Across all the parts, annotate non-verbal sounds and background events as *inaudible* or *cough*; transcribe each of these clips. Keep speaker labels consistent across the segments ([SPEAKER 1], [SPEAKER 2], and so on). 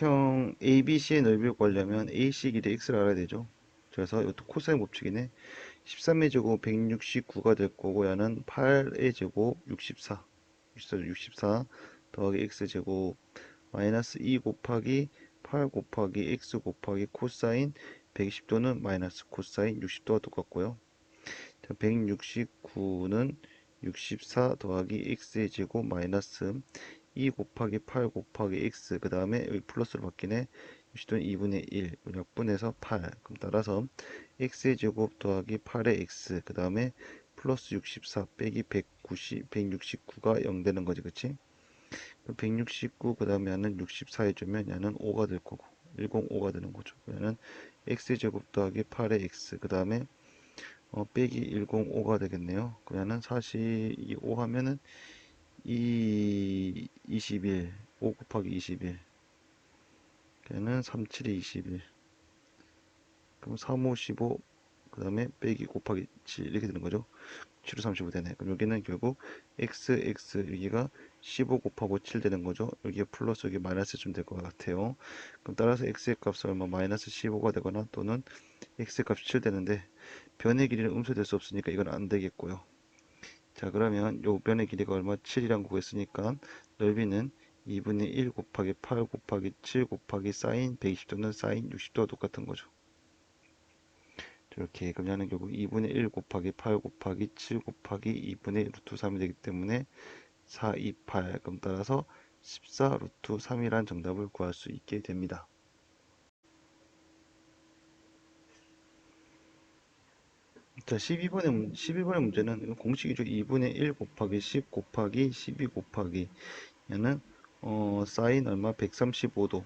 [SPEAKER 1] 삼각형 ABC의 넓이를 구하려면 AC 길이 x를 알아야 되죠. 그래서 이것도 코사인 법칙이네. 13의 제곱 169가 될 거고 얘는 8의 제곱 64 64, 64 더하기 x 제곱 마이너스 2 곱하기 8 곱하기 x 곱하기 코사인 120도는 마이너스 코사인 60도와 똑같고요. 자, 169는 64 더하기 x의 제곱 마이너스 2 곱하기 8 곱하기 x 그 다음에 여기 플러스로 바뀌네 60도는 2분의 1 약분해서 8 그럼 따라서 x의 제곱 더하기 8의 x 그 다음에 플러스 64 빼기 190 169가 0 되는 거지 그치? 169 그 다음에 얘는 64 해주면 얘는 5가 될 거고 105가 되는 거죠. 얘는 x의 제곱 더하기 8의 x 그 다음에 어, 빼기 105가 되겠네요. 그러면은 45 하면은 2 21 5 곱하기 21 걔는 37이 21 그럼 3, 5, 15, 그 다음에 빼기 곱하기 7 이렇게 되는 거죠. 7로 35 되네. 그럼 여기는 결국 x, x 여기가 15 곱하고 7 되는 거죠. 여기에 플러스 여기 마이너스 좀 될 것 같아요. 그럼 따라서 x의 값이 얼마 마이너스 15가 되거나 또는 x의 값이 7 되는데 변의 길이는 음수될 수 없으니까 이건 안 되겠고요. 자 그러면 요 변의 길이가 얼마 7이라고 구했으니까 넓이는 2분의 1 곱하기 8 곱하기 7 곱하기 사인 120도는 사인 60도와 똑같은 거죠. 이렇게 그럼 얘는 결국 2분의 1 곱하기 8 곱하기 7 곱하기 2분의 루트 3이 되기 때문에 4, 2, 8 그럼 따라서 14 루트 3이란 정답을 구할 수 있게 됩니다. 자, 12번의, 12번의 문제는 공식이죠. 2분의 1 곱하기 10 곱하기 12 곱하기 얘는 어, 사인 얼마? 135도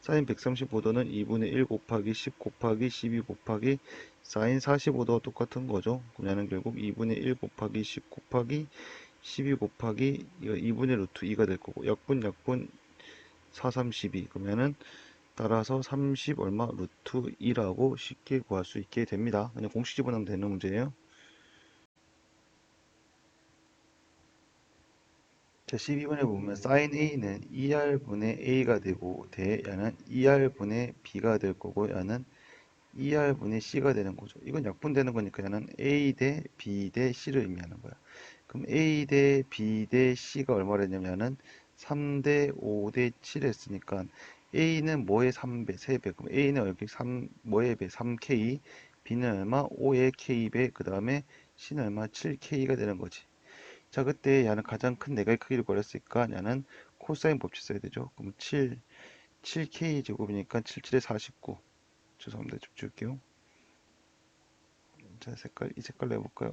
[SPEAKER 1] 사인 135도는 2분의 1 곱하기 10 곱하기 12 곱하기 사인 45도와 똑같은 거죠. 그러면 결국 2분의 1 곱하기 10 곱하기 12 곱하기 2분의 루트 2가 될 거고 약분 약분 4, 3, 12 그러면은 따라서 30 얼마 루트 2라고 쉽게 구할 수 있게 됩니다. 그냥 공식 집어넣으면 되는 문제예요. 자, 12번에 보면 sin a는 2r분의 a가 되고 대 야는 2r분의 b가 될 거고 야는 2r분의 c가 되는 거죠. 이건 약분되는 거니까 야는 a 대 b 대 c를 의미하는 거야. 그럼 a 대 b 대 c가 얼마나 되냐면은 3대 5대 7 했으니까 a는 뭐의 3배, 3배. 그럼 a는 여기 3 뭐의 배, 3k, b는 얼마? 5의 k배, 그 다음에 c는 얼마? 7k가 되는 거지. 자, 그때 야는 가장 큰 내각의 크기를 구했으니까 야는 코사인 법칙 써야 되죠. 그럼 7, 7k 제곱이니까 7, 7에 49. 죄송합니다. 좀 지울게요. 자, 색깔, 이 색깔로 해볼까요?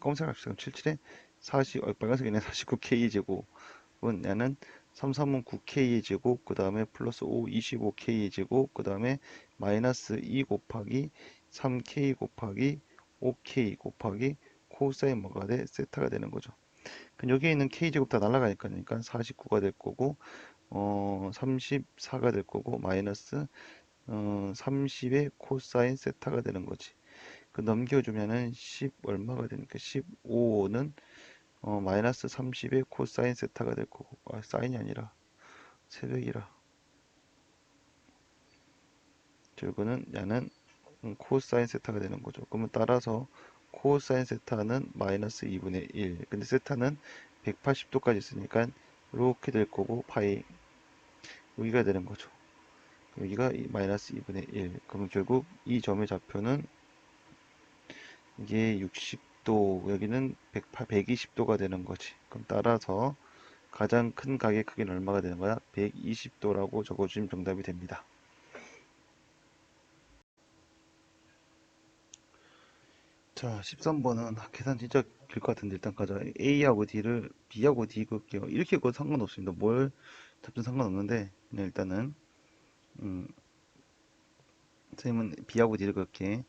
[SPEAKER 1] 검색 합시다. 그럼 7, 7에 40, 어, 빨간색이네. 49k 제곱은 야는 3, 3은 9k 제곱, 그 다음에 플러스 5, 25k 제곱, 그 다음에 마이너스 2 곱하기 3k 곱하기 5k 곱하기 코사인 뭐가 돼? 세타가 되는 거죠. 그럼 여기에 있는 k제곱 다 날아가니까 그러니까 49가 될 거고 어 34가 될 거고 마이너스 어 30의 코사인 세타가 되는 거지. 그 넘겨주면은 10 얼마가 되니까 15는 어 마이너스 30의 코사인 세타가 될 거고. 아 사인이 아니라 새벽이라. 결국은 야는 코사인 세타가 되는 거죠. 그러면 따라서 코사인 세타는 마이너스 2분의 1 근데 세타는 180도까지 있으니까 이렇게 될 거고 파이 여기가 되는 거죠. 여기가 마이너스 2분의 1 그러면 결국 이 점의 좌표는 이게 60 도 여기는 108, 120도가 되는 거지 그럼 따라서 가장 큰 각의 크기는 얼마가 되는 거야 120도라고 적어주면 정답이 됩니다 자, 13번은 계산 진짜 길 것 같은데 일단 가자. A하고 D를 B하고 D 그을게요. 이렇게 그거 상관없습니다. 뭘 잡든 상관없는데 그냥 일단은 음, 선생님은 B하고 D를 그을게.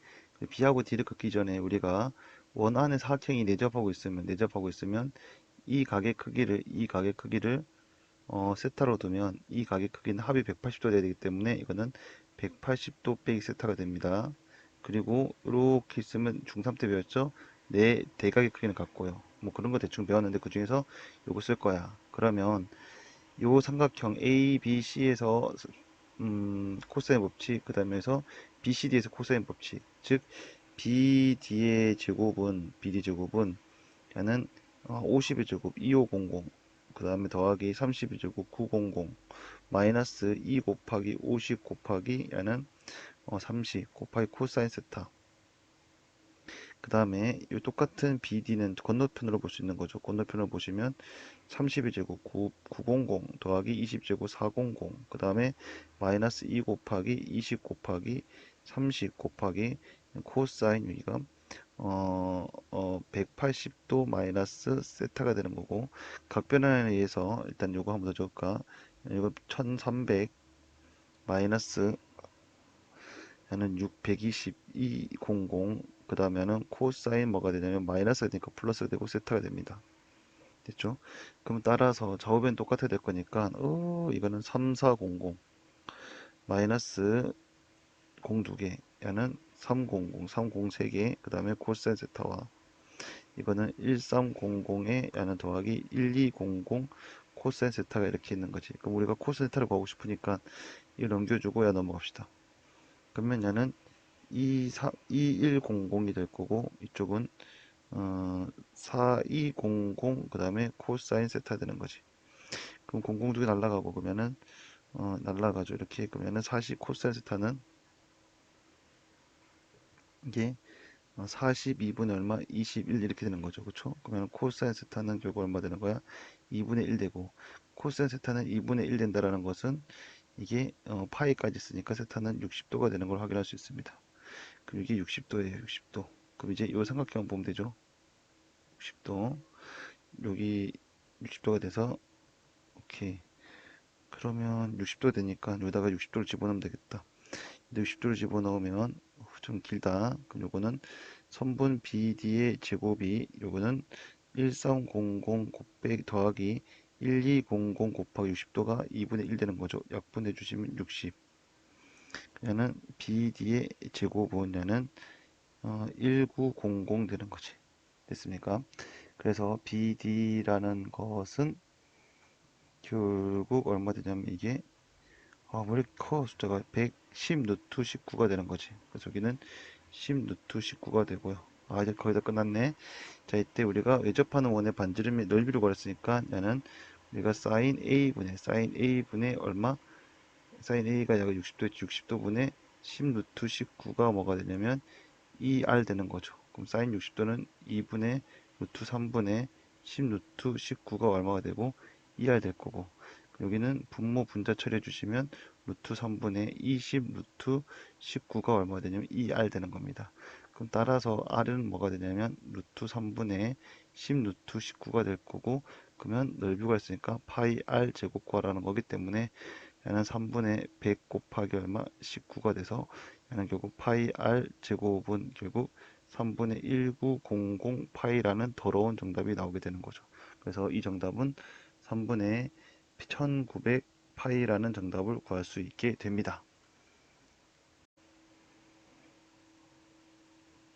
[SPEAKER 1] B하고 D를 긋기 전에 우리가 원 안에 사각형이 내접하고 있으면 내접하고 있으면 이 각의 크기를 이 각의 크기를 어, 세타로 두면 이 각의 크기는 합이 180도 돼야 되기 때문에 이거는 180도 빼기 세타가 됩니다. 그리고 이렇게 있으면 중3 때 배웠죠? 내 대각의 크기는 같고요. 뭐 그런 거 대충 배웠는데 그 중에서 요거 쓸 거야. 그러면 요 삼각형 ABC에서 음, 코사인 법칙, 그 다음에서 BCD에서 코사인 법칙, 즉 BD의 제곱은 BD 제곱은 얘는 50의 제곱 2500, 그 다음에 더하기 30의 제곱 900, 마이너스 2 곱하기 50 곱하기 얘는 30 곱하기 코사인 세타. 그 다음에 이 똑같은 BD는 건너편으로 볼 수 있는 거죠. 건너편으로 보시면 30의 제곱 9, 900 더하기 20제곱 400. 그 다음에 마이너스 2 곱하기 20 곱하기 30 곱하기 코사인 여기가 어, 어, 180도 마이너스 세타가 되는 거고 각변환에 의해서 일단 요거 한번 더 적을까? 이거 1300 마이너스 얘는 62200 그 다음에는 코사인 뭐가 되냐면 마이너스가 되니까 플러스가 되고 세타가 됩니다. 됐죠? 그럼 따라서 좌우변 똑같아야 될 거니까 어 이거는 3400 마이너스 0 2개 얘는 300 300 3개 그 다음에 코사인 세타와 이거는 1300에 얘는 더하기 1200 코사인 세타가 이렇게 있는 거지. 그럼 우리가 세타를 구하고 싶으니까 이거 넘겨주고 야 넘어갑시다. 그러면 얘는 2100이 될 거고 이쪽은 어, 4200 그 다음에 코사인 세타 되는 거지. 그럼 00 두 개 날라가고 그러면은 어, 날라가죠. 이렇게 그러면은 40 코사인 세타는 이게 42분의 얼마? 21 이렇게 되는 거죠. 그쵸? 그러면 코사인 세타는 결국 얼마 되는 거야? 2분의 1 되고 코사인 세타는 2분의 1 된다라는 것은 이게 어, 파이까지 쓰니까 세타는 60도가 되는 걸 확인할 수 있습니다. 그럼 이게 60도예요 60도. 그럼 이제 이 삼각형 보면 되죠? 60도. 여기 60도가 돼서 오케이. 그러면 60도 되니까 여기다가 60도를 집어넣으면 되겠다. 60도를 집어넣으면 좀 길다. 요거는 선분 BD의 제곱이 요거는 1300 곱빼기 더하기 1200 곱하기 60도가 2분의 1 되는 거죠. 약분해 주시면 60 그러면 BD의 제곱은 어, 1900 되는 거지. 됐습니까? 그래서 BD라는 것은 결국 얼마 되냐면 이게 아, 왜 이렇게 커 숫자가 110 루트 19가 되는 거지. 그래서 여기는 10 루트 19가 되고요. 아 이제 거의 다 끝났네. 자 이때 우리가 외접하는 원의 반지름의 넓이를 구했으니까 얘는 우리가 사인 A분의 사인 A분의 얼마? 사인 A가 약 60도 60도 분의 10 루트 19가 뭐가 되냐면 2R 되는 거죠. 그럼 사인 60도는 2분의 루트 3분의 10 루트 19가 얼마가 되고 2R 될 거고 여기는 분모 분자 처리해 주시면 루트 3분의 20 루트 19가 얼마가 되냐면 2R 되는 겁니다. 그럼 따라서 R은 뭐가 되냐면 루트 3분의 10 루트 19가 될 거고 그러면 넓이가 있으니까 파이 R 제곱 구하라는 거기 때문에 얘는 3분의 100 곱하기 얼마 19가 돼서 얘는 결국 파이 R 제곱은 결국 3분의 1900 파이라는 더러운 정답이 나오게 되는 거죠. 그래서 이 정답은 3분의 1900 파이라는 정답을 구할 수 있게 됩니다.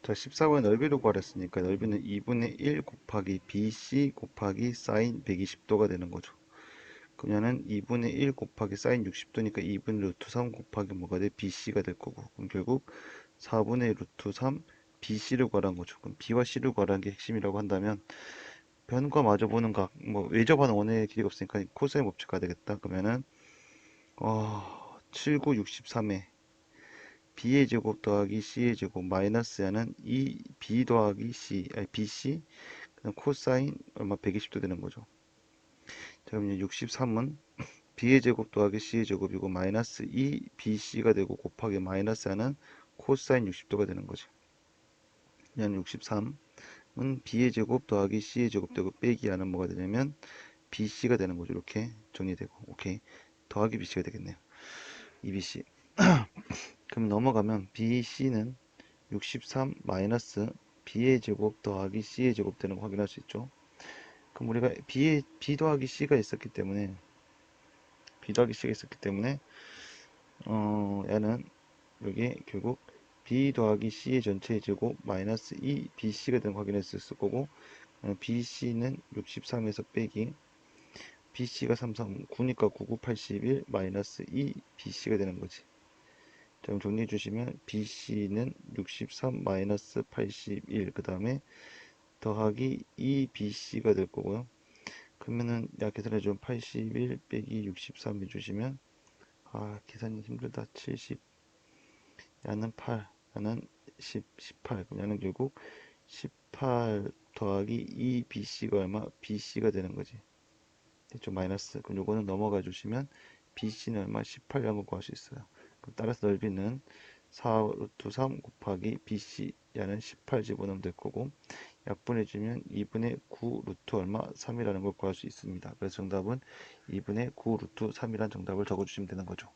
[SPEAKER 1] 자, 14번에 넓이를 구하랬으니까 넓이는 2분의 1 곱하기 BC 곱하기 사인 120도가 되는 거죠. 그러면은 2분의 1 곱하기 사인 60도니까 2분의 루트 3 곱하기 뭐가 돼? BC가 될 거고. 그럼 결국 4분의 루트 3 BC를 구하라는 거죠. 그럼 B와 C를 구하라는 게 핵심이라고 한다면 변과 마저 보는 각, 뭐 외접하는 원의 길이가 없으니까 코사인 법칙 가야 되겠다. 그러면은 어, 7963에 b의 제곱 더하기 c의 제곱 마이너스 야는 이 b 더하기 c, 아니 bc 그다음 코사인 얼마 120도 되는 거죠. 자, 그럼 63은 *laughs* b의 제곱 더하기 c의 제곱이고 마이너스 2 bc가 되고 곱하기 마이너스 야는 코사인 60도가 되는 거죠. 그냥 63 은 b의 제곱 더하기 c의 제곱 되고 빼기 하는 뭐가 되냐면 bc가 되는 거죠. 이렇게 정리되고 오케이 더하기 bc가 되겠네요. 2bc *clears throat* 그럼 넘어가면 bc는 63 마이너스 b의 제곱 더하기 c의 제곱 되는 거 확인할 수 있죠. 그럼 우리가 b의 b 더하기 c가 있었기 때문에 b 더하기 c가 있었기 때문에 어 얘는 여기 결국 b 더하기 c의 전체의 제곱 마이너스 2 bc가 거 확인했을 거고 bc는 63에서 빼기 BC가 33, 9니까 99, 81 마이너스 2 BC가 되는 거지. 자, 그럼 정리해 주시면 BC는 63 마이너스 81, 그 다음에 더하기 2 BC가 될 거고요. 그러면은 야 계산해 주면 81 빼기 63 해주시면 아 계산이 힘들다 70 야는 8 야는 10 18 그럼 야는 결국 18 더하기 2BC가 얼마? BC가 되는 거지. 좀 마이너스. 그럼 요거는 넘어가 주시면 BC는 얼마? 18이라는 걸 구할 수 있어요. 그럼 따라서 넓이는 4 루트 3 곱하기 BC 야는 18 집어넣으면 될 거고 약분해주면 2분의 9 루트 얼마? 3이라는 걸 구할 수 있습니다. 그래서 정답은 2분의 9 루트 3이라는 정답을 적어주시면 되는 거죠.